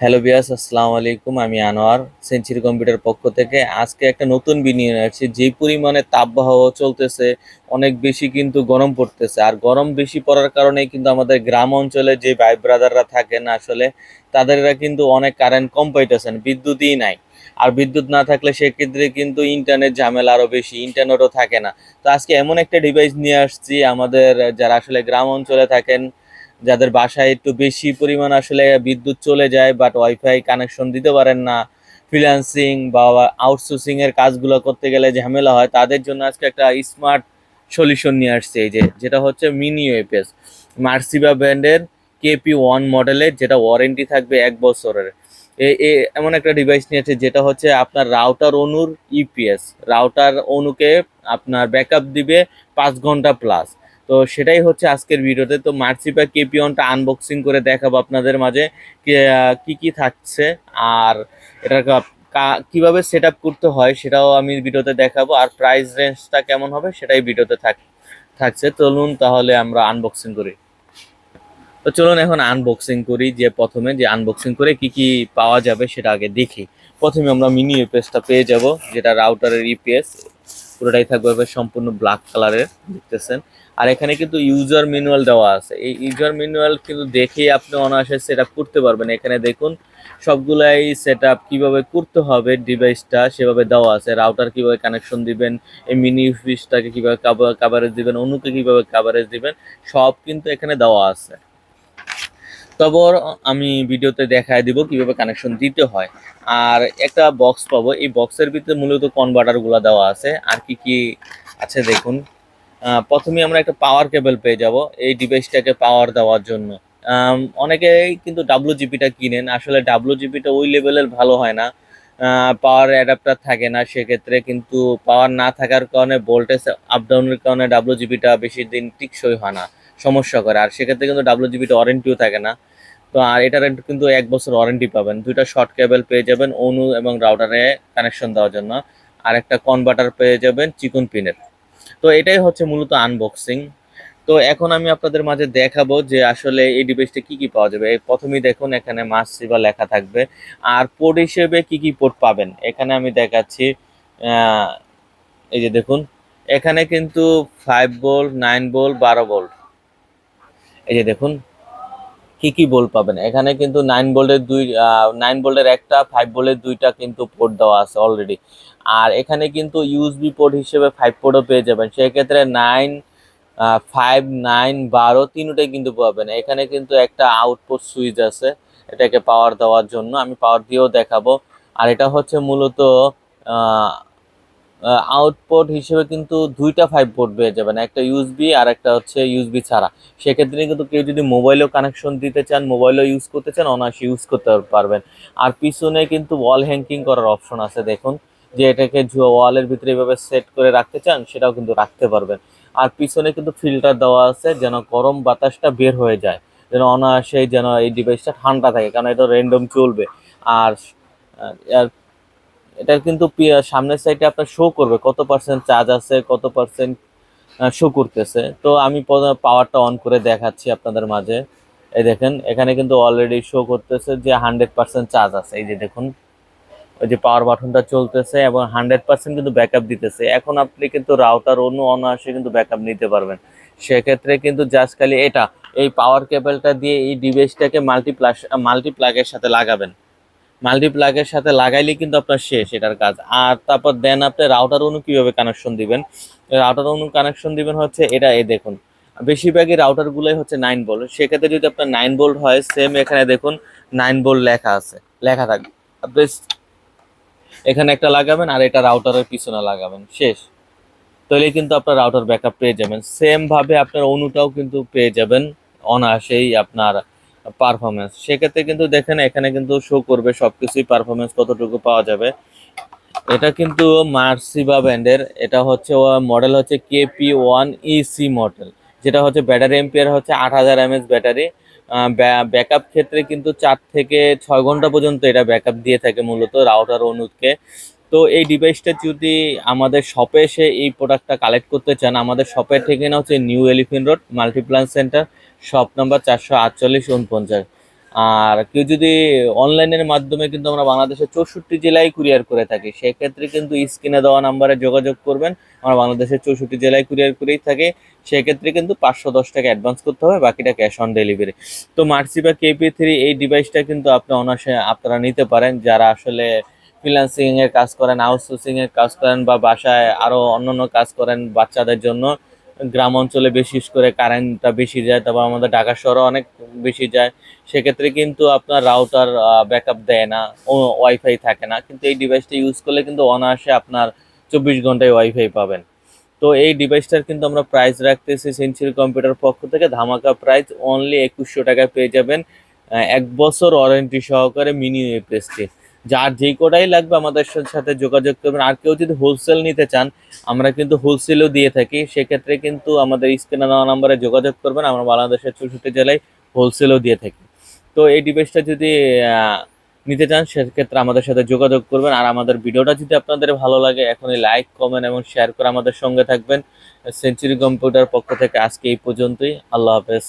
Hello বিয়াস আসসালামু আলাইকুম। আমি আনোয়ার সেঞ্চুরি কম্পিউটার পক্ষ থেকে। আজকে একটা নতুন বিনিয়োগ আছে যেই পরিমাণে তাপবাহ চলতেছে, অনেক বেশি কিন্তু গরম পড়তেছে। আর গরম বেশি পড়ার কারণে কিন্তু আমাদের গ্রাম অঞ্চলে যে ভাই ব্রাদাররা থাকেন আসলে, তাদেররা কিন্তু অনেক কারেন্ট কম পাইতেছেন, বিদ্যুৎই নাই। আর বিদ্যুৎ না থাকলে সেক্ষেত্রে কিন্তু ইন্টারনেট ঝামেলা আরও বেশি ইন্টারনেটও থাকে না। তো আজকে এমন একটা ডিভাইস নিয়ে আসছি, আমাদের যারা আসলে গ্রাম অঞ্চলে থাকেন যাদের বাসায় একটু বেশি পরিমাণ আসলে বিদ্যুৎ চলে যায় বাট ওয়াইফাই কানেকশন দিতে পারেন না ফ্রিল্যান্সিং বা আউটসোর্সিং এর কাজগুলো করতে গেলে ঝামেলা হয়, তাদের জন্য আজকে একটা স্মার্ট সলিউশন নিয়ে আসছে এই যে, যেটা হচ্ছে মিনি ওয়েপেস মার্সিবা ব্র্যান্ডের কেপি ওয়ান মডেলের যেটা ওয়ারেন্টি থাকবে এক বছরের। এমন একটা ডিভাইস নিয়েছে যেটা হচ্ছে আপনার রাউটার অনুর ইপিএস রাউটার অনুকে আপনার ব্যাকআপ দিবে পাঁচ ঘণ্টা প্লাস তো সেটাই হচ্ছে আজকের ভিডিওতে। তো মার্সিপা কেপিওনটা আনবক্সিং করে দেখাবো আপনাদের মাঝে কি- কি থাকছে আর এটা কীভাবে সেট করতে হয় সেটাও আমি ভিডিওতে দেখাবো। আর প্রাইস রেঞ্জটা কেমন হবে সেটাই ভিডিওতে থাক, থাকছে। চলুন তাহলে আমরা আনবক্সিং করি। তো চলুন এখন আনবক্সিং করি যে প্রথমে, যে আনবক্সিং করে কি কি পাওয়া যাবে সেটা আগে দেখি। প্রথমে আমরা মিনি ইউপিএসটা পেয়ে যাব, যেটা রাউটারের ইউপিএস পুরোটাই থাকবে সম্পূর্ণ ব্ল্যাক কালারের দেখতেছেন। আর এখানে কিন্তু ইউজার ম্যানুয়াল দেওয়া আছে। এই ইউজার ম্যানুয়াল কিন্তু দেখেই আপনি অনায়াসে সেট করতে পারবেন। এখানে দেখুন, সবগুলাই সেট আপ কীভাবে করতে হবে ডিভাইসটা সেভাবে দেওয়া আছে। রাউটার কীভাবে কানেকশন দিবেন, এই মিনি ইউপিএসটাকে কীভাবে কাভারেজ দিবেন অনুকে কীভাবে কাভারেজ দিবেন, সব কিন্তু এখানে দেওয়া আছে। তারপর আমি ভিডিওতে দেখায় দিব কীভাবে কানেকশন দিতে হয়। আর একটা বক্স পাবো। এই বক্সের ভিতরে মূলত কনভার্টারগুলো দেওয়া আছে। আর কি কি আছে দেখুন। প্রথমে আমরা একটা পাওয়ার কেবল পেয়ে যাব এই ডিভাইসটাকে পাওয়ার দেওয়ার জন্য। অনেকেই কিন্তু ডাব্লু জিপিটা কিনেন। আসলে ডাব্লু জিপিটা ওই লেভেলের ভালো হয় না। পাওয়ার অ্যাডাপ্টার থাকে না। সেক্ষেত্রে কিন্তু পাওয়ার না থাকার কারণে ভোল্টেজ আপ ডাউনের কারণে ডাব্লু জিপিটা বেশি দিন টিকসই হয় না। সমস্যা করে। আর সেক্ষেত্রে কিন্তু ডাব্লু জিপিটা ওয়ারেন্টিও থাকে না। তো আর এটার কিন্তু এক বছর ওয়ারেন্টি পাবেন। দুইটা শর্ট কেবল পেয়ে যাবেন, অনু এবং রাউটারে কানেকশন দেওয়ার জন্য। আর একটা কনভার্টার পেয়ে যাবেন, চিকন পিনের তো এটাই হচ্ছে মূলত আনবক্সিং তো এখন আমি আপনাদের মাঝে দেখাবো যে আসলে এই ডিভাইসটা কি কি পাওয়া যাবে। প্রথমেই দেখুন, এখানে মাস মাসিবা লেখা থাকবে। আর পোর্ট হিসেবে কি কি পোর্ট পাবেন? এখানে আমি দেখাচ্ছি এই যে দেখুন, এখানে কিন্তু ফাইভ বোল্ট নাইন বোল্ট বারো বোল্ট এই যে দেখুন কি কি বোল্ট পাবেন? এখানে কিন্তু নাইন বোল্টের দুই নাইন বোল্টের একটা ফাইভ বোল্টের দুইটা কিন্তু পোর্ট দেওয়া আছে অলরেডি আর এখানে কিন্তু ইউএসবি পোর্ট হিসেবে ফাইভ পোর্টও পেয়ে যাবেন। সেক্ষেত্রে নাইন ফাইভ নাইন বারো তিনটাই কিন্তু পাবেন। এখানে কিন্তু একটা আউটপুট সুইচ আছে, এটাকে পাওয়ার দেওয়ার জন্য। আমি পাওয়ার দিয়েও দেখাবো। আর এটা হচ্ছে মূলত আউটপুট হিসেবে কিন্তু দুইটা ফাইভ পোর্ট পেয়ে যাবেন একটা ইউএসবি আর একটা হচ্ছে ইউএসবি ছাড়া। সেক্ষেত্রে কিন্তু কেউ যদি মোবাইলেও কানেকশন দিতে চান মোবাইলও ইউজ করতে চান, অনায়াসে ইউজ করতে পারবেন। আর পিছনে কিন্তু ওয়াল হ্যাঙ্কিং করার অপশন আছে, দেখুন। যে এটাকে ওয়ালের ভিতরে এভাবে সেট করে রাখতে চান, সেটাও কিন্তু রাখতে পারবেন। আর পিছনে কিন্তু ফিল্টার দেওয়া আছে, যেন গরম বাতাসটা বের হয়ে যায়, যেন অনায়াসে যেন এই ডিভাইসটা ঠান্ডা থাকে, কারণ এটা র্যান্ডম চলবে। আর আর এটার কিন্তু সামনের সাইডে আপনার শো করবে, কত পার্সেন্ট চার্জ আছে, কত পার্সেন্ট শো করতেছে। তো আমি পাওয়ারটা অন করে দেখাচ্ছি আপনাদের মাঝে। এই দেখেন, এখানে কিন্তু অলরেডি শো করতেছে যে হান্ড্রেড পার্সেন্ট চার্জ আছে। এই যে দেখুন, ওই যে পাওয়ার বাটনটা চলতেছে এবং হান্ড্রেড পার্সেন্ট কিন্তু ব্যাকআপ দিতেছে। এখন আপনি কিন্তু রাউটার অন্য অনায়াসে কিন্তু ব্যাকআপ নিতে পারবেন। সেক্ষেত্রে কিন্তু জাস্ট খালি এটা, এই পাওয়ার কেবলটা দিয়ে এই ডিভাইসটাকে মাল্টিপ্লাস মাল্টিপ্লাগের সাথে লাগাবেন। মাল্টিপ্লাগের সাথে লাগাইলে কিন্তু আপনার শেষ এটার কাজ। আর তারপর দেন আপনি রাউটার অনু কীভাবে কানেকশন দিবেন? রাউটার অনু কানেকশন দিবেন হচ্ছে এটা, এই দেখুন। বেশিরভাগই রাউটারগুলোই হচ্ছে নাইন বোল্ট সেক্ষেত্রে যদি আপনার নাইন বোল্ট হয় সেম এখানে দেখুন নাইন বোল্ট লেখা আছে। লেখা থাকবে আপনি এখানে একটা লাগাবেন আর এটা রাউটারের পিছনে লাগাবেন। শেষ। তাহলে কিন্তু আপনার রাউটার ব্যাকআপ পেয়ে যাবেন। সেম ভাবে আপনার অনুটাও কিন্তু পেয়ে যাবেন। অনায়াসেই আপনার পারফরমেন্স সেক্ষেত্রে কিন্তু দেখেন, এখানে কিন্তু শো করবে, সবকিছুই পারফরমেন্স কতটুকু পাওয়া যাবে। এটা কিন্তু মার্সিবা ব্র্যান্ডের এটা হচ্ছে মডেল হচ্ছে কেপি ওয়ান ইসি মডেল যেটা হচ্ছে ব্যাটারি এম্পিয়ার হচ্ছে আট হাজার এমএস ব্যাটারি ব্যাকআপ ক্ষেত্রে কিন্তু চার থেকে ছয় ঘণ্টা পর্যন্ত এটা ব্যাকআপ দিয়ে থাকে মূলত রাউটার অনুদকে তো এই ডিভাইসটা যদি আমাদের শপে এসে এই প্রোডাক্টটা কালেক্ট করতে চান, আমাদের শপের ঠিকানা হচ্ছে New Elephant Road Multiplan Center shop number চারশো আটচল্লিশ উনপঞ্চাশ আর কেউ যদি অনলাইনের মাধ্যমে কিন্তু আমরা বাংলাদেশের চৌষট্টি জেলায় কুরিয়ার করে থাকি, সেক্ষেত্রে কিন্তু স্ক্রিনে দেওয়া নাম্বারে যোগাযোগ করবেন। আমরা বাংলাদেশের চৌষট্টি জেলায় কুরিয়ার করেই থাকি, সেক্ষেত্রে কিন্তু পাঁচশো দশ টাকা অ্যাডভান্স করতে হবে, বাকিটা ক্যাশ অন ডেলিভারি তো মার্সিবা কেপি থ্রি এই ডিভাইসটা কিন্তু আপনি অনায়াসে আপনারা নিতে পারেন। যারা আসলে ফ্রিল্যান্সিং কাজ করেন আউটসোর্সিং এর কাজ করেন বা বাসায় আরও অন্যান্য কাজ করেন বাচ্চাদের জন্য গ্রাম অঞ্চলে বিশেষ করে কারেন্টটা বেশি যায়, তারপর আমাদের ঢাকা শহরে অনেক বেশি যায়। সেক্ষেত্রে কিন্তু আপনার রাউটার ব্যাকআপ দেয় না ওয়াইফাই থাকে না। কিন্তু এই ডিভাইসটা ইউজ করলে কিন্তু অনায়াসে আপনার চব্বিশ ঘন্টায় ওয়াইফাই পাবেন। তো এই ডিভাইসটার কিন্তু আমরা প্রাইস রাখতেছি সেঞ্চুরি কম্পিউটার পক্ষ থেকে। ধামাকা প্রাইস অনলি একুশশো টাকায় পেয়ে যাবেন এক বছর ওয়ারেন্টি সহকারে মিনি এপ্রেসটি যার যেই কোটাই লাগবে আমাদের সাথে যোগাযোগ করবেন। আর কেউ যদি হোলসেল নিতে চান, আমরা কিন্তু হোলসেলও দিয়ে থাকি। সেক্ষেত্রে কিন্তু আমাদের স্ক্রিনে দেওয়া নাম্বারে যোগাযোগ করবেন। আমরা বাংলাদেশের চৌষট্টি জেলায় হোলসেলও দিয়ে থাকি। তো এই ডিভাইসটা যদি নিতে চান, সেক্ষেত্রে আমাদের সাথে যোগাযোগ করবেন। আর আমাদের ভিডিওটা যদি আপনাদের ভালো লাগে, এখনই লাইক কমেন্ট এবং শেয়ার করে আমাদের সঙ্গে থাকবেন। সেঞ্চুরি কম্পিউটার পক্ষ থেকে আজকে এই পর্যন্তই। আল্লাহ হাফেজ।